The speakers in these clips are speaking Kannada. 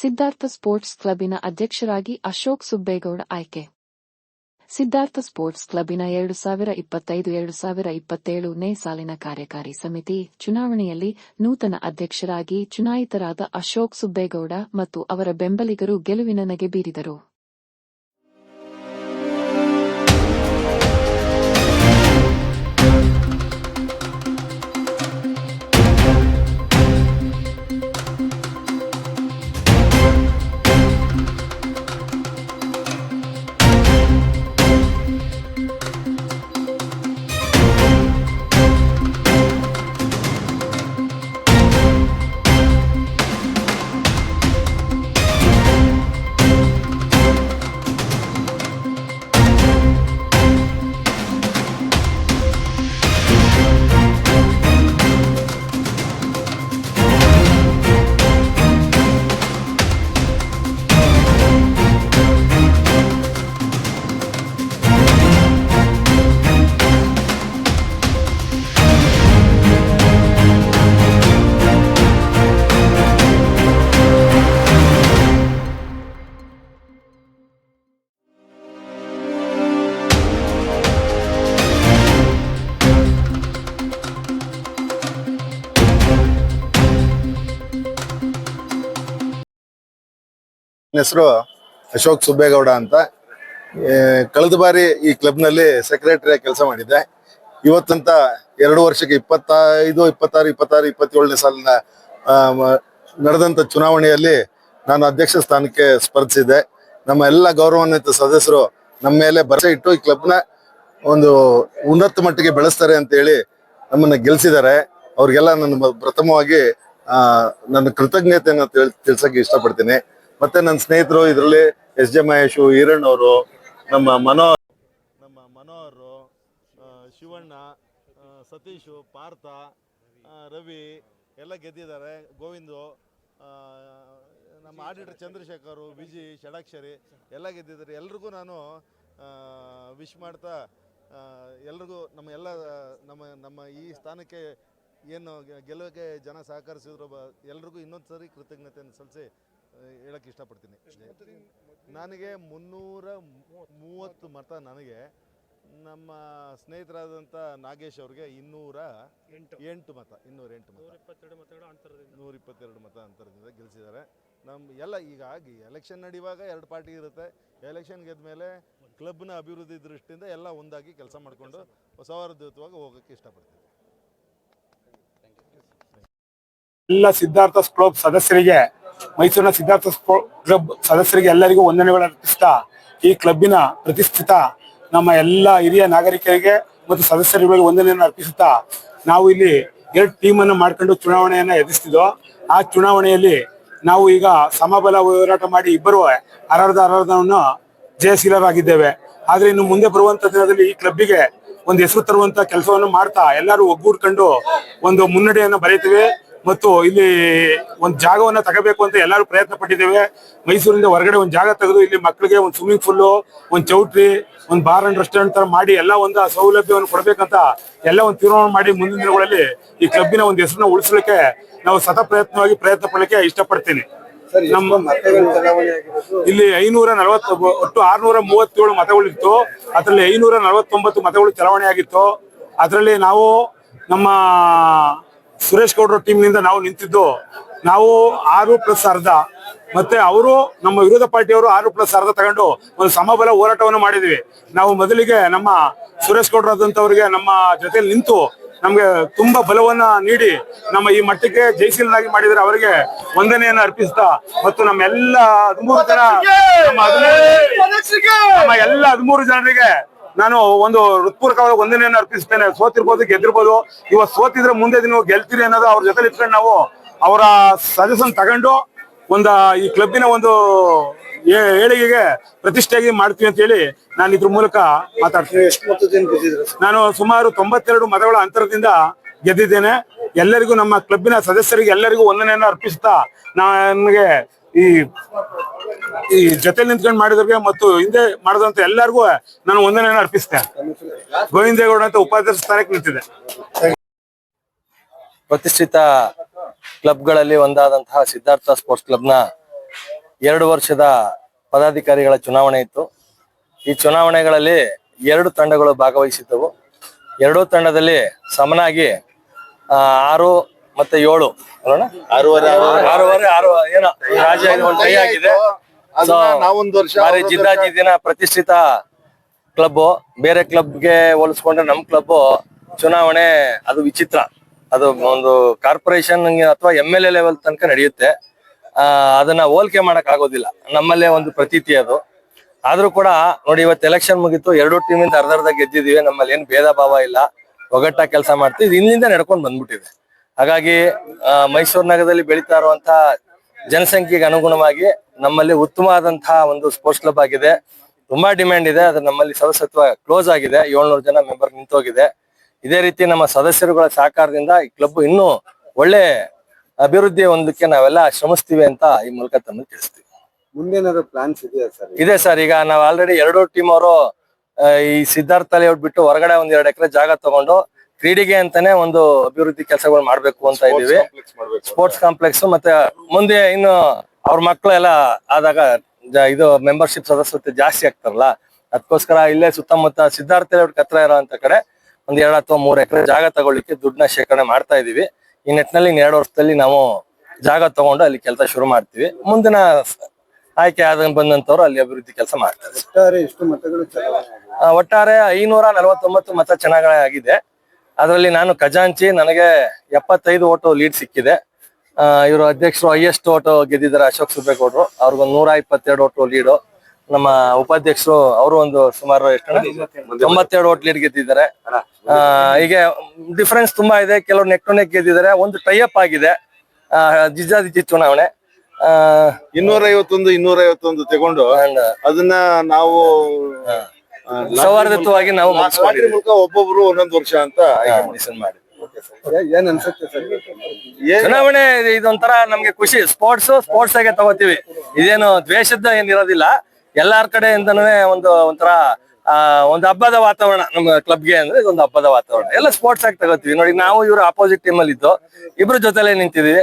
ಸಿದ್ಧಾರ್ಥ ಸ್ಪೋರ್ಟ್ಸ್ ಕ್ಲಬ್ಬಿನ ಅಧ್ಯಕ್ಷರಾಗಿ ಅಶೋಕ್ ಸುಬ್ಬೇಗೌಡ ಆಯ್ಕೆ. ಸಿದ್ಧಾರ್ಥ ಸ್ಪೋರ್ಟ್ಸ್ ಕ್ಲಬ್ಬಿನ ಎರಡು ಸಾವಿರ ಇಪ್ಪತ್ತೈದು, ಎರಡು ಸಾವಿರ ಇಪ್ಪತ್ತೇಳನೇ ಸಾಲಿನ ಕಾರ್ಯಕಾರಿ ಸಮಿತಿ ಚುನಾವಣೆಯಲ್ಲಿ ನೂತನ ಅಧ್ಯಕ್ಷರಾಗಿ ಚುನಾಯಿತರಾದ ಅಶೋಕ್ ಸುಬ್ಬೇಗೌಡ ಮತ್ತು ಅವರ ಬೆಂಬಲಿಗರು ಗೆಲುವಿನ ನಗೆ ಬೀರಿದರು. ನನ್ನ ಹೆಸರು ಅಶೋಕ್ ಸುಬ್ಬೇಗೌಡ ಅಂತ. ಕಳೆದ ಬಾರಿ ಈ ಕ್ಲಬ್ನಲ್ಲಿ ಸೆಕ್ರೆಟರಿಯಾಗಿ ಕೆಲಸ ಮಾಡಿದ್ದೆ. ಇವತ್ತಂತ ಎರಡು ವರ್ಷಕ್ಕೆ ಇಪ್ಪತ್ತೈದು, ಇಪ್ಪತ್ತಾರು ಇಪ್ಪತ್ತಾರು, ಇಪ್ಪತ್ತೇಳನೇ ಸಾಲಿನ ನಡೆದಂತ ಚುನಾವಣೆಯಲ್ಲಿ ನಾನು ಅಧ್ಯಕ್ಷ ಸ್ಥಾನಕ್ಕೆ ಸ್ಪರ್ಧಿಸಿದ್ದೆ. ನಮ್ಮ ಎಲ್ಲ ಗೌರವಾನ್ವಿತ ಸದಸ್ಯರು ನಮ್ಮ ಮೇಲೆ ಭರವಸೆ ಇಟ್ಟು ಈ ಕ್ಲಬ್ನ ಒಂದು ಉನ್ನತ ಮಟ್ಟಿಗೆ ಬೆಳೆಸ್ತಾರೆ ಅಂತ ಹೇಳಿ ನಮ್ಮನ್ನ ಗೆಲ್ಸಿದ್ದಾರೆ. ಅವ್ರಿಗೆಲ್ಲ ನನ್ನ ಪ್ರಥಮವಾಗಿ ನನ್ನ ಕೃತಜ್ಞತೆಯನ್ನು ತಿಳ್- ತಿಳ್ಸಕ್ಕೆ ಇಷ್ಟಪಡ್ತೀನಿ. ಮತ್ತೆ ನನ್ನ ಸ್ನೇಹಿತರು ಇದರಲ್ಲಿ ಎಸ್ ಜೆ ಮಹೇಶು, ಈರಣ್ಣ ಅವರು, ನಮ್ಮ ಮನೋ ನಮ್ಮ ಮನೋಹರು ಶಿವಣ್ಣ ಸತೀಶು, ಪಾರ್ಥ ರವಿ ಎಲ್ಲ ಗೆದ್ದಿದ್ದಾರೆ. ಗೋವಿಂದು ನಮ್ಮ ಆಡಿಟರ್ ಚಂದ್ರಶೇಖರ್, ವಿಜಿ, ಷಡಾಕ್ಷರಿ ಎಲ್ಲ ಗೆದ್ದಿದ್ದಾರೆ. ಎಲ್ರಿಗೂ ನಾನು ವಿಶ್ ಮಾಡ್ತಾ ಎಲ್ರಿಗೂ ನಮ್ಮ ಎಲ್ಲ, ನಮ್ಮ ನಮ್ಮ ಈ ಸ್ಥಾನಕ್ಕೆ ಏನು ಗೆ- ಗೆಲುವಿಗೆ ಜನ ಸಹಕರಿಸಿದ್ರು ಬ ಎಲ್ರಿಗೂ ಇನ್ನೊಂದು ಸರಿ ಕೃತಜ್ಞತೆಯನ್ನು ಸಲ್ಲಿಸಿ ಹೇಳಕ್ಕೆ ಇಷ್ಟಪಡ್ತೀನಿ. ನನಗೆ ಮುನ್ನೂರ ಮೂವತ್ತು ಮತ ನನಗೆ ನಮ್ಮ ಸ್ನೇಹಿತರಾದಂಥ ನಾಗೇಶ್ ಅವ್ರಿಗೆ ಇನ್ನೂರ ಎಂಟು. ಮತ ಇನ್ನೂರ ಎಂಟು ಮತ. ನೂರ ಇಪ್ಪತ್ತೆರಡು ಮತ ಅಂತರದಿಂದ ಗೆಲ್ಲಿಸಿದ್ದಾರೆ ನಮ್ಮ ಎಲ್ಲ ಈಗ ಆಗಿ ಎಲೆಕ್ಷನ್ ನಡೆಯುವಾಗ ಎರಡು ಪಾರ್ಟಿ ಇರುತ್ತೆ. ಎಲೆಕ್ಷನ್ ಗೆದ್ದ ಮೇಲೆ ಕ್ಲಬ್ನ ಅಭಿವೃದ್ಧಿ ದೃಷ್ಟಿಯಿಂದ ಎಲ್ಲ ಒಂದಾಗಿ ಕೆಲಸ ಮಾಡಿಕೊಂಡು ಸೌಹಾರ್ದಯುತವಾಗಿ ಹೋಗೋಕ್ಕೆ ಇಷ್ಟಪಡ್ತೀನಿ. ಎಲ್ಲ ಸಿದ್ಧಾರ್ಥ ಕ್ಲಬ್ ಸದಸ್ಯರಿಗೆ ಮೈಸೂರಿನ ಸಿದ್ಧಾರ್ಥ ಕ್ಲಬ್ ಸದಸ್ಯರಿಗೆ ಎಲ್ಲರಿಗೂ ವಂದನೆಗಳು ಅರ್ಪಿಸ್ತಾ ಈ ಕ್ಲಬ್ಬಿನ ಪ್ರತಿಷ್ಠಿತ ನಮ್ಮ ಎಲ್ಲ ಹಿರಿಯ ನಾಗರಿಕರಿಗೆ ಮತ್ತು ಸದಸ್ಯರುಗಳಿಗೆ ವಂದನೆಯನ್ನು ಅರ್ಪಿಸುತ್ತಾ ನಾವು ಇಲ್ಲಿ ಎರಡು ಟೀಮ್ ಅನ್ನು ಮಾಡ್ಕೊಂಡು ಚುನಾವಣೆಯನ್ನ ಎದುರಿಸ್ತಿದ್ವು. ಆ ಚುನಾವಣೆಯಲ್ಲಿ ನಾವು ಈಗ ಸಮಬಲ ಹೋರಾಟ ಮಾಡಿ ಇಬ್ಬರು ಅರ್ಹದ ಅರ್ಹದವನ್ನು ಜಯಶೀಲರಾಗಿದ್ದೇವೆ. ಆದ್ರೆ ಇನ್ನು ಮುಂದೆ ಬರುವಂತ ದಿನದಲ್ಲಿ ಈ ಕ್ಲಬ್ಬಿಗೆ ಒಂದು ಹೆಸರು ತರುವಂತ ಕೆಲಸವನ್ನು ಮಾಡ್ತಾ ಎಲ್ಲರೂ ಒಗ್ಗೂಡ್ಕೊಂಡು ಒಂದು ಮುನ್ನಡೆಯನ್ನು ಬರೀತೀವಿ ಮತ್ತು ಇಲ್ಲಿ ಒಂದು ಜಾಗವನ್ನ ತಗೋಬೇಕು ಅಂತ ಎಲ್ಲರೂ ಪ್ರಯತ್ನ ಪಟ್ಟಿದ್ದೇವೆ. ಮೈಸೂರಿಂದ ಹೊರಗಡೆ ಒಂದು ಜಾಗ ತೆಗೆದು ಇಲ್ಲಿ ಮಕ್ಕಳಿಗೆ ಒಂದು ಸ್ವಿಮ್ಮಿಂಗ್ ಫುಲ್ಲು ಒಂದು ಚೌಟ್ರಿ ಒಂದು ಬಾರ್ ಅಂಡ್ ರೆಸ್ಟೋರೆಂಟ್ ತರ ಮಾಡಿ ಎಲ್ಲ ಒಂದು ಸೌಲಭ್ಯವನ್ನು ಕೊಡಬೇಕಂತ ಎಲ್ಲ ಒಂದು ತೀರ್ಮಾನ ಮಾಡಿ ಮುಂದಿನ ದಿನಗಳಲ್ಲಿ ಈ ಕ್ಲಬ್ಬಿನ ಒಂದು ಹೆಸರನ್ನ ಉಳಿಸಲಿಕ್ಕೆ ನಾವು ಸತ ಪ್ರಯತ್ನವಾಗಿ ಪ್ರಯತ್ನ ಪಡಲಿಕ್ಕೆ ಇಷ್ಟಪಡ್ತೀನಿ. ನಮ್ಮ ಇಲ್ಲಿ ಐನೂರ ನಲವತ್ತು ಒಟ್ಟು ಆರ್ನೂರ ಮೂವತ್ತೇಳು ಮತಗಳಿತ್ತು. ಅದರಲ್ಲಿ ಐನೂರ ನಲವತ್ತೊಂಬತ್ತು ಮತಗಳು ಚಲಾವಣೆ ಆಗಿತ್ತು. ಅದರಲ್ಲಿ ನಾವು ನಮ್ಮ ಸುರೇಶ್ ಗೌಡ್ರ ಟೀಮ್ನಿಂದ ನಾವು ನಿಂತಿದ್ದು ನಾವು ಆರು ಪ್ಲಸ್ ಅರ್ಧ ಮತ್ತೆ ಅವರು ನಮ್ಮ ವಿರೋಧ ಪಾರ್ಟಿಯವರು ಆರು ಪ್ಲಸ್ ಅರ್ಧ ತಗೊಂಡು ಒಂದು ಸಮಬಲ ಹೋರಾಟವನ್ನು ಮಾಡಿದ್ವಿ. ನಾವು ಮೊದಲಿಗೆ ನಮ್ಮ ಸುರೇಶ್ ಗೌಡ್ರಾದಂತವರಿಗೆ ನಮ್ಮ ಜೊತೆಲಿ ನಿಂತು ನಮ್ಗೆ ತುಂಬಾ ಬಲವನ್ನ ನೀಡಿ ನಮ್ಮ ಈ ಮಟ್ಟಕ್ಕೆ ಜಯಶೀಲನಾಗಿ ಮಾಡಿದ್ರೆ ಅವರಿಗೆ ವಂದನೆಯನ್ನು ಅರ್ಪಿಸ್ತಾ ಮತ್ತು ನಮ್ಮ ಎಲ್ಲ ಹದಿಮೂರು ಜನ ನಮ್ಮ ಎಲ್ಲ ಹದಿಮೂರು ಜನರಿಗೆ ನಾನು ಒಂದು ಹೃತ್ಪೂರ್ವಕವಾದ ವಂದನೆಯನ್ನು ಅರ್ಪಿಸ್ತೇನೆ ಸೋತಿರ್ಬೋದು ಗೆದ್ದಿರ್ಬೋದು. ಇವತ್ತು ಸೋತಿದ್ರೆ ಮುಂದೆ ದಿನ ಗೆಲ್ತೀರಿ ಅನ್ನೋದು ಅವ್ರ ಜೊತೆ ಇಟ್ಕೊಂಡು ನಾವು ಅವರ ಸಜೆಷನ್ ತಗೊಂಡು ಒಂದ ಈ ಕ್ಲಬ್ಬಿನ ಒಂದು ಏಳಿಗೆಗೆ ಪ್ರತಿಷ್ಠೆಯಾಗಿ ಮಾಡ್ತೀವಿ ಅಂತ ಹೇಳಿ ನಾನು ಇದ್ರ ಮೂಲಕ ಮಾತಾಡ್ತೀನಿ. ನಾನು ಸುಮಾರು ತೊಂಬತ್ತೆರಡು ಮತಗಳ ಅಂತರದಿಂದ ಗೆದ್ದಿದ್ದೇನೆ. ಎಲ್ಲರಿಗೂ ನಮ್ಮ ಕ್ಲಬ್ಬಿನ ಸದಸ್ಯರಿಗೆ ಎಲ್ಲರಿಗೂ ವಂದನೆಯನ್ನು ಅರ್ಪಿಸ್ತಾ ನನಗೆ ಈ ಈ ಜೊತೆ ನಿಂತ್ಕೊಂಡು ಮಾಡಿದವ್ರಿಗೆ ಮತ್ತು ಹಿಂದೆ ಮಾಡಿದಂತ ಎಲ್ಲರಿಗೂ ನಾನು ಒಂದನೇ ಅರ್ಪಿಸ್ತೇನೆ. ಗೋವಿಂದೇಗೌಡ ಅಂತ ಉಪಾಧ್ಯಕ್ಷ ಸ್ಥಾನಕ್ಕೆ ನಿಂತಿದೆ. ಪ್ರತಿಷ್ಠಿತ ಕ್ಲಬ್ಗಳಲ್ಲಿ ಒಂದಾದಂತಹ ಸಿದ್ಧಾರ್ಥ ಸ್ಪೋರ್ಟ್ಸ್ ಕ್ಲಬ್ನ ಎರಡು ವರ್ಷದ ಪದಾಧಿಕಾರಿಗಳ ಚುನಾವಣೆ ಇತ್ತು. ಈ ಚುನಾವಣೆಗಳಲ್ಲಿ ಎರಡು ತಂಡಗಳು ಭಾಗವಹಿಸಿದ್ದವು. ಎರಡೂ ತಂಡದಲ್ಲಿ ಸಮನಾಗಿ ಆರು ಮತ್ತೆ ಏಳು. ಅಲ್ಲಣ್ಣ? ಆರೂವರೆ ಆರೂವರೆ. ಆರು ಏನೋ ರಾಜ ಒಂದು ಕೈ ಆಗಿದೆ. ಅದನ್ನ ನಾವೊಂದು ವರ್ಷ ಬಾರಿ ಜಿದ್ದಾಜಿ ವರ್ಷ- ಪ್ರತಿಷ್ಠಿತ ಕ್ಲಬ್ ಬೇರೆ ಕ್ಲಬ್ಗೆ ಹೋಲಿಸ್ಕೊಂಡ್ರೆ ನಮ್ ಕ್ಲಬ್ ಚುನಾವಣೆ ಅದು ವಿಚಿತ್ರ. ಅದು ಒಂದು ಕಾರ್ಪೊರೇಷನ್ ಅಥವಾ ಎಂ ಎಲ್ ಎ ಲೆವೆಲ್ ತನಕ ನಡೆಯುತ್ತೆ. ಆ ಅದನ್ನ ಹೋಲಿಕೆ ಮಾಡಕ್ ಆಗೋದಿಲ್ಲ. ನಮ್ಮಲ್ಲೇ ಒಂದು ಪ್ರತೀತಿ ಅದು. ಆದ್ರೂ ಕೂಡ ನೋಡಿ ಇವತ್ತು ಎಲೆಕ್ಷನ್ ಮುಗಿತು. ಎರಡು ಟೀಮಿಂದ ಅರ್ಧ ಅರ್ಧ ಗೆದ್ದಿದೀವಿ. ನಮ್ಮಲ್ಲಿ ಏನ್ ಭೇದ ಭಾವ ಇಲ್ಲ. ಒಗ್ಗಟ್ಟ ಕೆಲಸ ಮಾಡ್ತೀವಿ. ಇದು ಇಲ್ಲಿಂದ ನಡ್ಕೊಂಡು ಬಂದ್ಬಿಟ್ಟಿದೆ. ಹಾಗಾಗಿ ಆ, ಮೈಸೂರು ನಗರದಲ್ಲಿ ಬೆಳೀತಾ ಇರುವಂತಹ ಜನಸಂಖ್ಯೆಗೆ ಅನುಗುಣವಾಗಿ ನಮ್ಮಲ್ಲಿ ಉತ್ತಮವಾದಂತಹ ಒಂದು ಸ್ಪೋರ್ಟ್ಸ್ ಕ್ಲಬ್ ಆಗಿದೆ. ತುಂಬಾ ಡಿಮ್ಯಾಂಡ್ ಇದೆ. ಅದು ನಮ್ಮಲ್ಲಿ ಸದಸ್ಯತ್ವ ಕ್ಲೋಸ್ ಆಗಿದೆ. ಏಳ್ನೂರು ಜನ ಮೆಂಬರ್ ನಿಂತೋಗಿದೆ. ಇದೇ ರೀತಿ ನಮ್ಮ ಸದಸ್ಯರುಗಳ ಸಹಕಾರದಿಂದ ಈ ಕ್ಲಬ್ ಇನ್ನೂ ಒಳ್ಳೆ ಅಭಿವೃದ್ಧಿ ಹೊಂದಕ್ಕೆ ನಾವೆಲ್ಲ ಶ್ರಮಿಸ್ತೀವಿ ಅಂತ ಈ ಮೂಲಕ ತಮ್ಮ ತಿಳಿಸ್ತೀವಿ. ಮುಂದೇನಾದ್ರು ಪ್ಲಾನ್ಸ್ ಇದೆಯಾ ಸರ್? ಇದೆ ಸರ್. ಈಗ ನಾವು ಆಲ್ರೆಡಿ ಎರಡು ಟೀಮ್ ಅವರು ಈ ಸಿದ್ಧಾರ್ಥ ಲೇಔಟ್ ಬಿಟ್ಟು ಹೊರಗಡೆ ಒಂದ್ ಎರಡು ಎಕರೆ ಜಾಗ ತಗೊಂಡು ಕ್ರೀಡೆಗೆ ಅಂತಾನೆ ಒಂದು ಅಭಿವೃದ್ಧಿ ಕೆಲಸಗಳು ಮಾಡ್ಬೇಕು ಅಂತ ಇದೀವಿ ಸ್ಪೋರ್ಟ್ಸ್ ಕಾಂಪ್ಲೆಕ್ಸ್ ಮತ್ತೆ ಮುಂದೆ ಇನ್ನು ಅವ್ರ ಮಕ್ಕಳು ಎಲ್ಲ ಆದಾಗ ಇದು ಮೆಂಬರ್ಶಿಪ್ ಸದಸ್ಯತೆ ಜಾಸ್ತಿ ಆಗ್ತಾರಲ್ಲ ಅದಕ್ಕೋಸ್ಕರ ಇಲ್ಲೇ ಸುತ್ತಮುತ್ತ ಸಿದ್ಧಾರ್ಥ ಕತ್ರ ಹತ್ರ ಇರೋಂತ ಕಡೆ ಒಂದ್ ಎರಡು ಅಥವಾ ಮೂರು ಎಕರೆ ಜಾಗ ತಗೊಳ್ಳಿಕ್ಕೆ ದುಡ್ಡನ್ನ ಶೇಖರಣೆ ಮಾಡ್ತಾ ಇದೀವಿ ಈ ನಿಟ್ಟಿನಲ್ಲಿ ಎರಡು ವರ್ಷದಲ್ಲಿ ನಾವು ಜಾಗ ತಗೊಂಡು ಅಲ್ಲಿ ಕೆಲಸ ಶುರು ಮಾಡ್ತೀವಿ. ಮುಂದಿನ ಆಯ್ಕೆ ಆದ ಬಂದಂತವ್ರು ಅಲ್ಲಿ ಅಭಿವೃದ್ಧಿ ಕೆಲಸ ಮಾಡ್ತಾರೆ. ಒಟ್ಟಾರೆ ಐನೂರ ನಲವತ್ತೊಂಬತ್ತು ಮತ ಚೆನ್ನಾಗಿ ಆಗಿದೆ. ಅದರಲ್ಲಿ ನಾನು ಖಜಾಂಚಿ ನನಗೆ ಎಪ್ಪತ್ತೈದು ಓಟು ಲೀಡ್ ಸಿಕ್ಕಿದೆ. ಇವರು ಅಧ್ಯಕ್ಷರು ಹೈಯೆಸ್ಟ್ ಓಟು ಗೆದ್ದಿದ್ದಾರೆ ಅಶೋಕ್ ಸುಬ್ಬೇಗೌಡರು ಅವ್ರಿಗೊಂದು ನೂರ ಇಪ್ಪತ್ತೆರಡು ಓಟು ಲೀಡು ನಮ್ಮ ಉಪಾಧ್ಯಕ್ಷರು ಅವರು ಒಂದು ಸುಮಾರು ಎಷ್ಟು ತೊಂಬತ್ತೆರಡು ಓಟ್ ಲೀಡ್ ಗೆದ್ದಿದ್ದಾರೆ. ಹೀಗೆ ಡಿಫರೆನ್ಸ್ ತುಂಬಾ ಇದೆ. ಕೆಲವರು ನೆಕ್ ಟು ನೆಕ್ ಗೆದ್ದಿದ್ದಾರೆ. ಒಂದು ಟೈಅಪ್ ಆಗಿದೆ. ಜಿಜ್ಜಾಜಿಜ್ಜಿ ಚುನಾವಣೆ. ಆ, ಇನ್ನೂರ ಐವತ್ತೊಂದು ಇನ್ನೂರ ಐವತ್ತೊಂದು ತಗೊಂಡು ಅದನ್ನ ನಾವು ಆ, ಸೌಹಾರ್ದಯುತವಾಗಿ ನಾವು. ಮೂಲಕ ಒಬ್ಬೊಬ್ರು ಒಂದೊಂದು ವರ್ಷ ಅಂತ ಡಿಸೈಡ್ ಮಾಡಿ ಏನ್ ಅನ್ಸುತ್ತೆ ಸರ್ ಏನ್ ಚುನಾವಣೆ ಇದು- ಇದೊಂಥರ ನಮ್ಗೆ ಖುಷಿ. ಸ್ಪೋರ್ಟ್ಸ್ ಸ್ಪೋರ್ಟ್ಸ್ ಆಗಿ ತಗೋತೀವಿ. ಇದೇನು ದ್ವೇಷದ ಏನಿರೋದಿಲ್ಲ. ಎಲ್ಲಾರ್ ಕಡೆಯಿಂದನೂ ಒಂದು ಒಂಥರ ಆ ಒಂದು ಹಬ್ಬದ ವಾತಾವರಣ ನಮ್ಮ ಕ್ಲಬ್ಗೆ ಅಂದ್ರೆ ಇದೊಂದು ಹಬ್ಬದ ವಾತಾವರಣ. ಎಲ್ಲ ಸ್ಪೋರ್ಟ್ಸ್ ಆಗಿ ತಗೋತೀವಿ. ನೋಡಿ ನಾವು ಇವರು ಅಪೋಸಿಟ್ ಟೀಮ್ ಅಲ್ಲಿ ಇದ್ದು ಇಬ್ರು ಜೊತೆಲೆ ನಿಂತಿದೀವಿ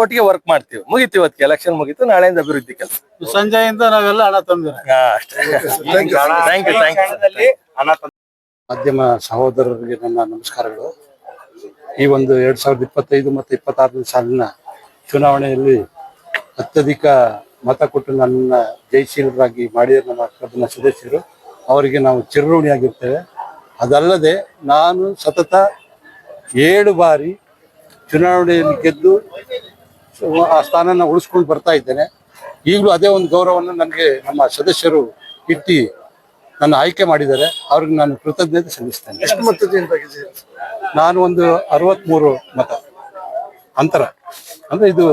ಒಟ್ಟಿಗೆ ವರ್ಕ್ ಮಾಡ್ತೀವಿ. ಮುಗಿತು ಇವತ್ತು ಎಲೆಕ್ಷನ್ ಮುಗಿತು ನಾಳೆಯಿಂದ ಅಭಿವೃದ್ಧಿ ಕೆಲಸ. ಸಂಜೆಯಿಂದ ನಾವೆಲ್ಲ ಹಣ ತಂದಿರ. ಅಷ್ಟೇ. ಥ್ಯಾಂಕ್ ಯು ಥ್ಯಾಂಕ್ ಯು ಮಾಧ್ಯಮ ಸಹೋದರರಿಗೆ ನನ್ನ ನಮಸ್ಕಾರಗಳು. ಈ ಒಂದು ಎರಡ್ ಸಾವಿರದ ಇಪ್ಪತ್ತೈದು ಮತ್ತು ಇಪ್ಪತ್ತಾರನೇ ಸಾಲಿನ ಚುನಾವಣೆಯಲ್ಲಿ ಅತ್ಯಧಿಕ ಮತ ಕೊಟ್ಟು ನನ್ನ ಜಯಶೀಲರಾಗಿ ಮಾಡಿದ ನಮ್ಮ ಕ್ಲಬ್ನ ಸದಸ್ಯರು ಅವರಿಗೆ ನಾವು ಚಿರಋಣಿಯಾಗಿರ್ತೇವೆ. ಅದಲ್ಲದೆ ನಾನು ಸತತ ಏಳು ಬಾರಿ ಚುನಾವಣೆಯಲ್ಲಿ ಗೆದ್ದು ಆ ಸ್ಥಾನನ ಉಳಿಸ್ಕೊಂಡು ಬರ್ತಾ ಇದ್ದೇನೆ. ಈಗಲೂ ಅದೇ ಒಂದು ಗೌರವವನ್ನು ನನಗೆ ನಮ್ಮ ಸದಸ್ಯರು ಇಟ್ಟು ನನ್ನ ಆಯ್ಕೆ ಮಾಡಿದ್ದಾರೆ. ಅವ್ರಿಗೆ ನಾನು ಕೃತಜ್ಞತೆ ಸಲ್ಲಿಸ್ತೇನೆ. ಎಷ್ಟು ಮತದಿಂದ ನಾನು ಒಂದು ಅರವತ್ಮೂರು ಮತ. ಅಂತರ. ಅಂದ್ರೆ ಇದು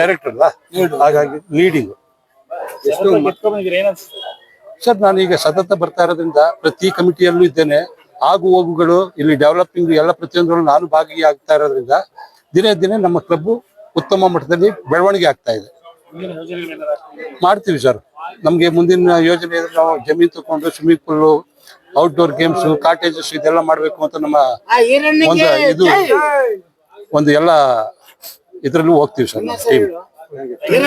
ಡೈರೆಕ್ಟರ್ ಅಲ್ಲ? ಹಾಗಾಗಿ ಲೀಡಿಂಗ್ ಸರ್ ನಾನು ಈಗ ಸತತ ಬರ್ತಾ ಇರೋದ್ರಿಂದ ಪ್ರತಿ ಕಮಿಟಿಯಲ್ಲೂ ಇದ್ದೇನೆ. ಆಗು ಹೋಗುಗಳು ಇಲ್ಲಿ ಡೆವಲಪಿಂಗ್ ಎಲ್ಲ ಪ್ರತಿಯೊಂದರಲ್ಲೂ ನಾನು ಭಾಗಿಯಾಗ್ತಾ ಇರೋದ್ರಿಂದ ದಿನೇ ದಿನೇ ನಮ್ಮ ಕ್ಲಬ್ ಉತ್ತಮ ಮಟ್ಟದಲ್ಲಿ ಬೆಳವಣಿಗೆ ಆಗ್ತಾ ಇದೆ. ಮಾಡ್ತೀವಿ ಸರ್. ನಮಗೆ ಮುಂದಿನ ಯೋಜನೆ ನಾವು ಜಮೀನ್ ತಗೊಂಡು swimming pool outdoor games cottages ಇದೆಲ್ಲ ಮಾಡ್ಬೇಕು ಅಂತ ನಮ್ಮ ಒಂದು ಇದು ಒಂದು ಎಲ್ಲ ಇದರಲ್ಲೂ ಹೋಗ್ತೀವಿ ಸರ್ ಟೀಮ್